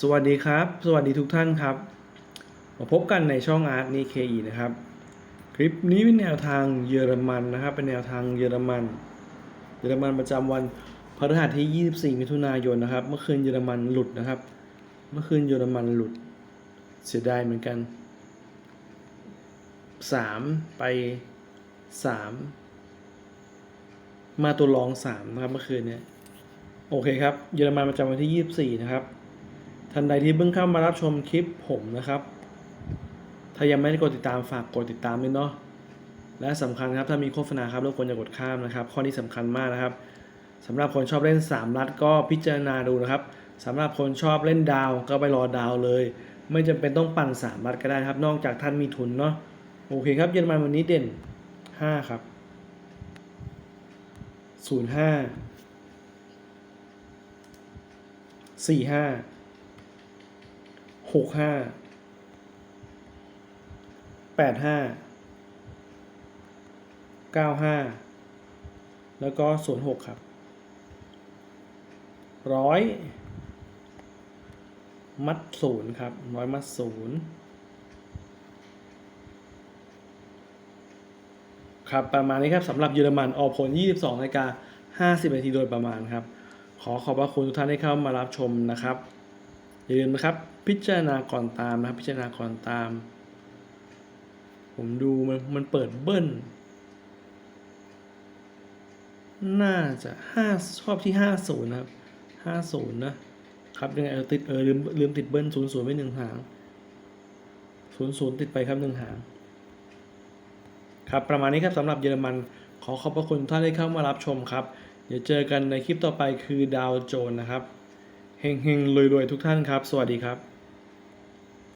สวัสดีครับ สวัสดีทุกท่านครับ มาพบกันในช่องอาร์ตนีเคอีนะครับ คลิปนี้เป็นแนวทางเยอรมันนะครับ เป็นแนวทางเยอรมัน เยอรมันประจำวันพฤหัสที่ 24 มิถุนายนนะครับ เมื่อคืนเยอรมันหลุดนะครับ เมื่อคืนเยอรมันหลุด เสียดายเหมือนกัน 3 ไป 3 มาตัวรอง 3 นะครับเมื่อคืนเนี้ยโอเคครับ เยอรมันประจำวันที่ 24 นะครับ ท่านใดที่เพิ่งเข้ามารับชมคลิปผมนะครับ ถ้ายังไม่ได้กดติดตามฝากกดติดตามด้วยเนาะ และสำคัญครับถ้ามีโฆษณาครับรบกวนอย่ากดข้ามนะครับ ข้อนี้สำคัญมากนะครับสำหรับคนชอบเล่น 3 รัดก็พิจารณาดูนะครับสำหรับคนชอบเล่นดาวก็ไปรอดาวเลย ไม่จำเป็นต้องปั่น 3 รัดก็ได้ครับ นอกจากท่านมีทุนเนาะ โอเคครับเยอรมันวันนี้เด่น 5 ครับ 05 45 หกห้าแปดห้าเก้าห้าแล้วก็ศูนย์หกครับร้อยมัดศูนย์ครับร้อยมัดศูนย์ครับประมาณนี้ครับสำหรับเยอรมันออกผล 22นาฬิกา50นาทีโดยประมาณครับ ขอขอบพระคุณทุกท่านที่เข้ามารับชมนะครับ อย่าลืมนะครับ พิจารณาก่อนตามนะครับ พิจารณาก่อนตาม ผมดูมันมันเปิดเบิ้ลน่าจะห้าชอบที่ห้าศูนย์นะครับห้าศูนย์นะครับยังไงเออติดเออลืมลืมติดเบิ้ลศูนย์ศูนย์ไปหนึ่งหางศูนย์ศูนย์ติดไปครับหนึ่งหางครับประมาณนี้ครับสำหรับเยอรมันขอขอบพระคุณท่านที่เข้ามารับชมครับ เดี๋ยวเจอกันในคลิปต่อไปคือดาวโจนส์นะครับ เฮงๆรวยๆทุกท่านครับ สวัสดีครับ